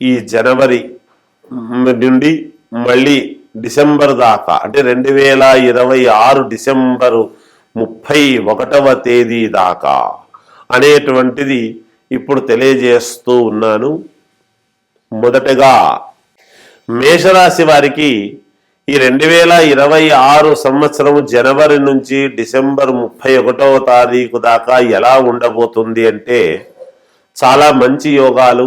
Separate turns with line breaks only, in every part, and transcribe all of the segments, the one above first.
ఈ జనవరి నుండి మళ్ళీ డిసెంబర్ దాకా అంటే రెండు వేల ఇరవై ఆరు డిసెంబరు ముప్పై ఒకటవ తేదీ దాకా అనేటువంటిది ఇప్పుడు తెలియజేస్తూ ఉన్నాను. మొదటగా మేషరాశి వారికి ఈ రెండు వేల ఇరవై ఆరు సంవత్సరం జనవరి నుంచి డిసెంబర్ ముప్పై ఒకటవ తారీఖు దాకా ఎలా ఉండబోతుంది అంటే చాలా మంచి యోగాలు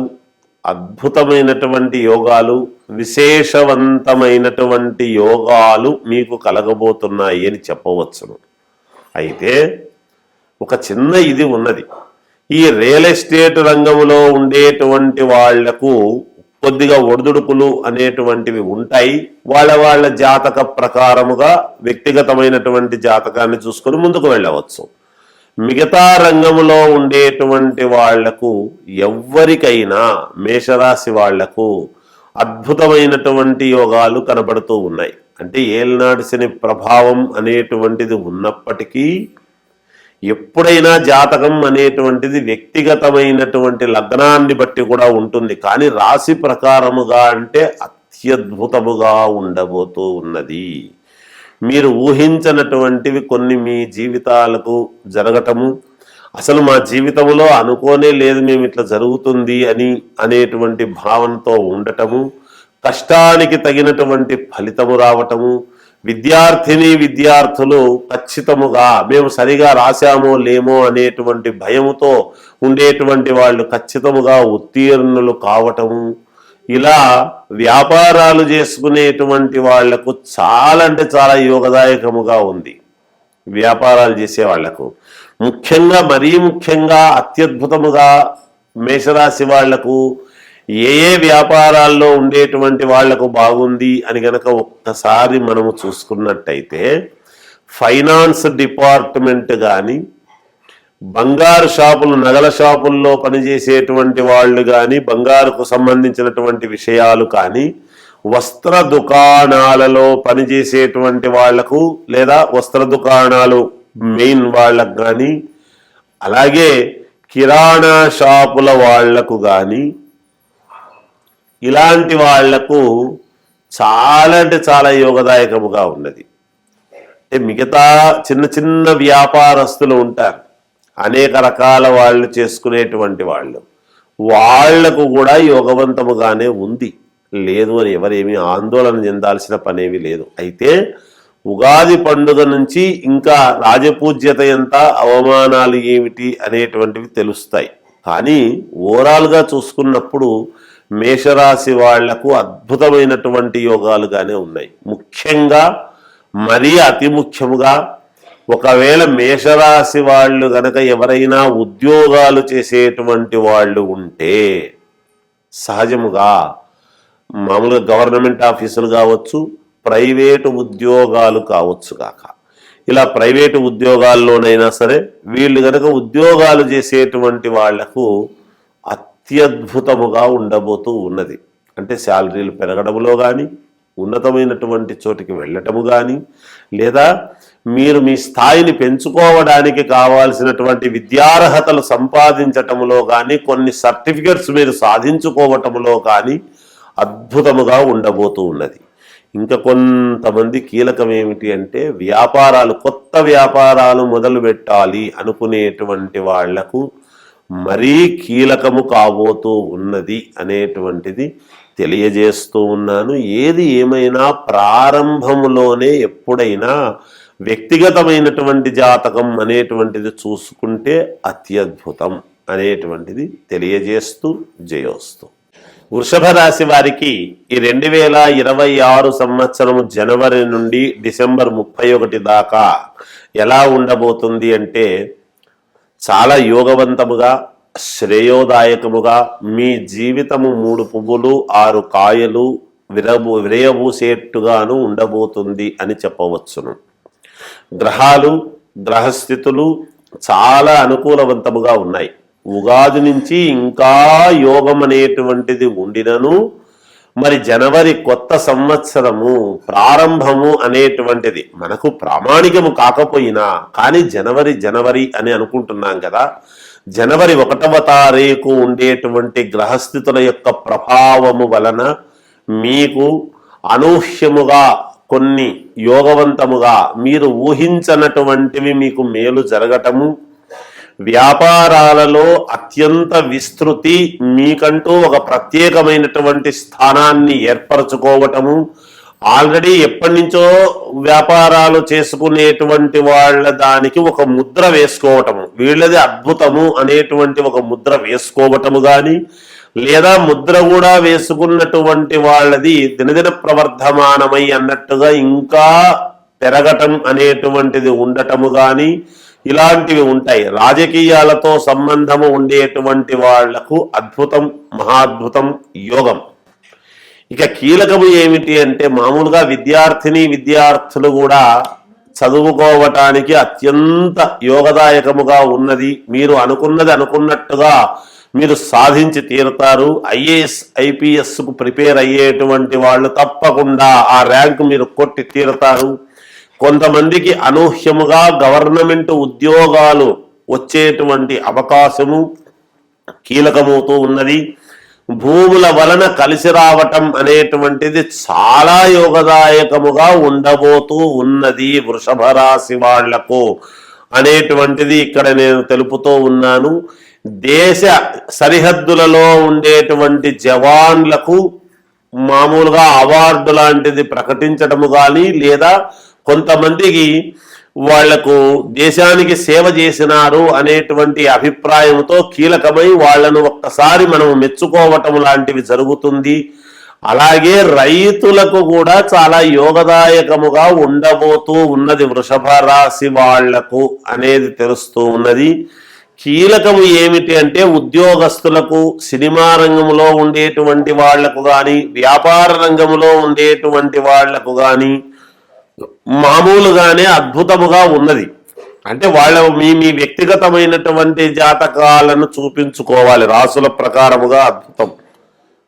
అద్భుతమైనటువంటి యోగాలు విశేషవంతమైనటువంటి యోగాలు మీకు కలగబోతున్నాయి అని చెప్పవచ్చును. అయితే ఒక చిన్న ఇది ఉన్నది. ఈ రియల్ ఎస్టేట్ రంగంలో ఉండేటువంటి వాళ్ళకు కొద్దిగా ఒడిదుడుకులు అనేటువంటివి ఉంటాయి. వాళ్ళ వాళ్ళ జాతక ప్రకారముగా వ్యక్తిగతమైనటువంటి జాతకాన్ని చూసుకొని ముందుకు వెళ్ళవచ్చు. మిగతా రంగంలో ఉండేటువంటి వాళ్ళకు ఎవ్వరికైనా మేషరాశి వాళ్ళకు అద్భుతమైనటువంటి యోగాలు కనబడుతూ ఉన్నాయి. అంటే ఏలినాడు శని ప్రభావం అనేటువంటిది ఉన్నప్పటికీ ఎప్పుడైనా జాతకం అనేటువంటిది వ్యక్తిగతమైనటువంటి లగ్నాన్ని బట్టి కూడా ఉంటుంది. కానీ రాశి ప్రకారముగా అంటే అత్యద్భుతముగా ఉండబోతూ ఉన్నది. మీరు ఊహించనటువంటివి కొన్ని మీ జీవితాలకు జరగటము. అసలు మా జీవితంలో అనుకోనే లేదు మేము ఇట్లా జరుగుతుంది అని అనేటువంటి భావనతో ఉండటము. కష్టానికి తగినటువంటి ఫలితము రావటము. విద్యార్థిని విద్యార్థులు ఖచ్చితముగా మేము సరిగా రాశామో లేమో అనేటువంటి భయముతో ఉండేటువంటి వాళ్ళు ఖచ్చితముగా ఉత్తీర్ణులు కావటము. ఇలా వ్యాపారాలు చేసుకునేటువంటి వాళ్ళకు చాలా అంటే చాలా యోగదాయకముగా ఉంది. వ్యాపారాలు చేసే వాళ్ళకు. ముఖ్యంగా మరీ ముఖ్యంగా అత్యద్భుతముగా మేషరాశి వాళ్ళకు ఏ ఏ వ్యాపారాల్లో ఉండేటువంటి వాళ్ళకు బాగుంది అని గనక ఒక్కసారి మనము చూసుకున్నట్టయితే ఫైనాన్స్ డిపార్ట్మెంట్ కానీ బంగారు షాపులు నగల షాపుల్లో పనిచేసేటువంటి వాళ్ళు కానీ బంగారుకు సంబంధించినటువంటి విషయాలు కానీ వస్త్ర దుకాణాలలో పనిచేసేటువంటి వాళ్ళకు లేదా వస్త్ర దుకాణాలు మెయిన్ వాళ్ళకు కానీ అలాగే కిరాణా షాపుల వాళ్ళకు కానీ ఇలాంటి వాళ్ళకు చాలా అంటే చాలా యోగదాయకముగా ఉన్నది. అంటే మిగతా చిన్న చిన్న వ్యాపారస్తులు ఉంటారు. అనేక రకాల వాళ్ళు చేసుకునేటువంటి వాళ్ళు. వాళ్ళకు కూడా యోగవంతముగానే ఉంది. లేదు అని ఎవరేమీ ఆందోళన చెందాల్సిన పనేవి లేదు. అయితే ఉగాది పండుగ నుంచి ఇంకా రాజపూజ్యత ఎంత అవమానాలు ఏమిటి అనేటువంటివి తెలుస్తాయి. కానీ ఓవరాల్గా చూసుకున్నప్పుడు మేషరాశి వాళ్ళకు అద్భుతమైనటువంటి యోగాలుగానే ఉన్నాయి. ముఖ్యంగా మరీ అతి ముఖ్యముగా ఒకవేళ మేషరాశి వాళ్ళు గనక ఎవరైనా ఉద్యోగాలు చేసేటువంటి వాళ్ళు ఉంటే సహజముగా మామూలుగా గవర్నమెంట్ ఆఫీసులు కావచ్చు ప్రైవేటు ఉద్యోగాలు కావచ్చు కాక. ఇలా ప్రైవేటు ఉద్యోగాల్లోనైనా సరే వీళ్ళు గనక ఉద్యోగాలు చేసేటువంటి వాళ్ళకు అత్యద్భుతముగా ఉండబోతూ ఉన్నది. అంటే శాలరీలు పెరగడంలో కానీ ఉన్నతమైనటువంటి చోటికి వెళ్ళటము కానీ లేదా మీరు మీ స్థాయిని పెంచుకోవడానికి కావాల్సినటువంటి విద్యార్హతలు సంపాదించటంలో కానీ కొన్ని సర్టిఫికెట్స్ మీరు సాధించుకోవటంలో కానీ అద్భుతముగా ఉండబోతూ ఉన్నది. ఇంకా కొంతమంది కీలకం ఏమిటి అంటే వ్యాపారాలు కొత్త వ్యాపారాలు మొదలు పెట్టాలి అనుకునేటువంటి వాళ్ళకు మరీ కీలకము కాబోతూ ఉన్నది అనేటువంటిది తెలియజేస్తూ ఉన్నాను. ఏది ఏమైనా ప్రారంభంలోనే ఎప్పుడైనా వ్యక్తిగతమైనటువంటి జాతకం అనేటువంటిది చూసుకుంటే అత్యద్భుతం అనేటువంటిది తెలియజేస్తూ జయోస్తూ. వృషభ రాశి వారికి ఈ రెండు వేల ఇరవై ఆరు సంవత్సరం జనవరి నుండి డిసెంబర్ ముప్పై ఒకటి దాకా ఎలా ఉండబోతుంది అంటే చాలా యోగవంతముగా శ్రేయోదాయకముగా మీ జీవితము మూడు పువ్వులు ఆరు కాయలు విరబు విరయబూసేట్టుగాను ఉండబోతుంది అని చెప్పవచ్చును. గ్రహాలు గ్రహస్థితులు చాలా అనుకూలవంతముగా ఉన్నాయి. ఉగాది నుంచి ఇంకా యోగం అనేటువంటిది ఉండినను మరి జనవరి కొత్త సంవత్సరము ప్రారంభము అనేటువంటిది మనకు ప్రామాణికము కాకపోయినా కానీ జనవరి జనవరి అని అనుకుంటున్నాం కదా జనవరి ఒకటవ తారీఖు ఉండేటువంటి గ్రహస్థితుల యొక్క ప్రభావము వలన మీకు అనూహ్యముగా కొన్ని యోగవంతముగా మీరు ఊహించనటువంటివి మీకు మేలు జరగటము వ్యాపారాలలో అత్యంత విస్తృతి మీకంటూ ఒక ప్రత్యేకమైనటువంటి స్థానాన్ని ఏర్పరచుకోవటము ఆల్రెడీ ఎప్పటి నుంచో వ్యాపారాలు చేసుకునేటువంటి వాళ్ళ దానికి ఒక ముద్ర వేసుకోవటము వీళ్ళది అద్భుతము అనేటువంటి ఒక ముద్ర వేసుకోవటము కానీ లేదా ముద్ర కూడా వేసుకున్నటువంటి వాళ్ళది దినదిన ప్రవర్ధమానమై అన్నట్టుగా ఇంకా పెరగటం అనేటువంటిది ఉండటము కానీ ఇలాంటివి ఉంటాయి. రాజకీయాలతో సంబంధము ఉండేటువంటి వాళ్ళకు అద్భుతం మహాద్భుతం యోగం. ఇక కీలకము ఏమిటి అంటే మామూలుగా విద్యార్థిని విద్యార్థులు కూడా చదువుకోవటానికి అత్యంత యోగదాయకముగా ఉన్నది. మీరు అనుకున్నది అనుకున్నట్టుగా మీరు సాధించి తీరుతారు. ఐఏఎస్ ఐపీఎస్కు ప్రిపేర్ అయ్యేటువంటి వాళ్ళు తప్పకుండా ఆ ర్యాంక్ మీరు కొట్టి తీరుతారు. కొంతమందికి అనూహ్యముగా గవర్నమెంట్ ఉద్యోగాలు వచ్చేటువంటి అవకాశము కీలకమవుతూ ఉన్నది. భూముల వలన కలిసి రావటం అనేటువంటిది చాలా యోగదాయకముగా ఉండబోతూ ఉన్నది వృషభ రాశి వాళ్ళకు అనేటువంటిది ఇక్కడ నేను తెలుపుతూ ఉన్నాను. దేశ సరిహద్దులలో ఉండేటువంటి జవాన్లకు మామూలుగా అవార్డు లాంటిది ప్రకటించటము కానీ లేదా కొంతమందికి వాళ్ళకు దేశానికి సేవ చేసినారు అనేటువంటి అభిప్రాయంతో కీలకమై వాళ్ళను ఒక్కసారి మనం మెచ్చుకోవటం లాంటివి జరుగుతుంది. అలాగే రైతులకు కూడా చాలా యోగదాయకముగా ఉండబోతూ ఉన్నది వృషభ రాశి వాళ్ళకు అనేది తెలుస్తూ ఉన్నది. కీలకము ఏమిటి అంటే ఉద్యోగస్తులకు సినిమా రంగంలో ఉండేటువంటి వాళ్ళకు కానీ వ్యాపార రంగంలో ఉండేటువంటి వాళ్ళకు కానీ మామూలుగానే అద్భుతముగా ఉన్నది. అంటే వాళ్ళ మీ మీ వ్యక్తిగతమైనటువంటి జాతకాలను చూపించుకోవాలి. రాసుల ప్రకారముగా అద్భుతం.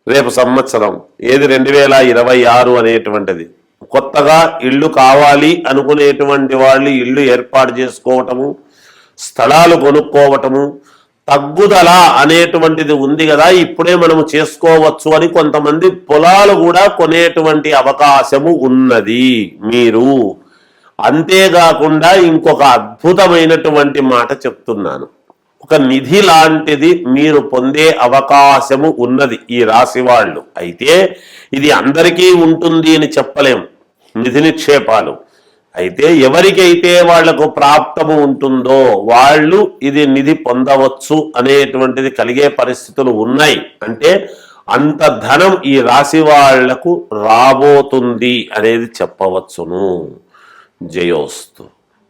రేపు సంవత్సరం ఏది రెండు వేల ఇరవై ఆరు అనేటువంటిది. కొత్తగా ఇల్లు కావాలి అనుకునేటువంటి వాళ్ళు ఇల్లు ఏర్పాటు చేసుకోవటము స్థలాలు కొనుక్కోవటము తగ్గుదల అనేటువంటిది ఉంది కదా ఇప్పుడే మనము చేసుకోవచ్చు అని కొంతమంది పొలాలు కూడా కొనేటువంటి అవకాశము ఉన్నది మీరు. అంతేకాకుండా ఇంకొక అద్భుతమైనటువంటి మాట చెప్తున్నాను. ఒక నిధి లాంటిది మీరు పొందే అవకాశము ఉన్నది ఈ రాశి వాళ్ళు. అయితే ఇది అందరికీ ఉంటుంది అని చెప్పలేం. నిధి నిక్షేపాలు. అయితే ఎవరికైతే వాళ్ళకు ప్రాప్తము ఉంటుందో వాళ్ళు ఇది నిధి పొందవచ్చు అనేటువంటిది కలిగే పరిస్థితులు ఉన్నాయి. అంటే అంత ధనం ఈ రాశి వాళ్ళకు రాబోతుంది అనేది చెప్పవచ్చును. జయోస్తు.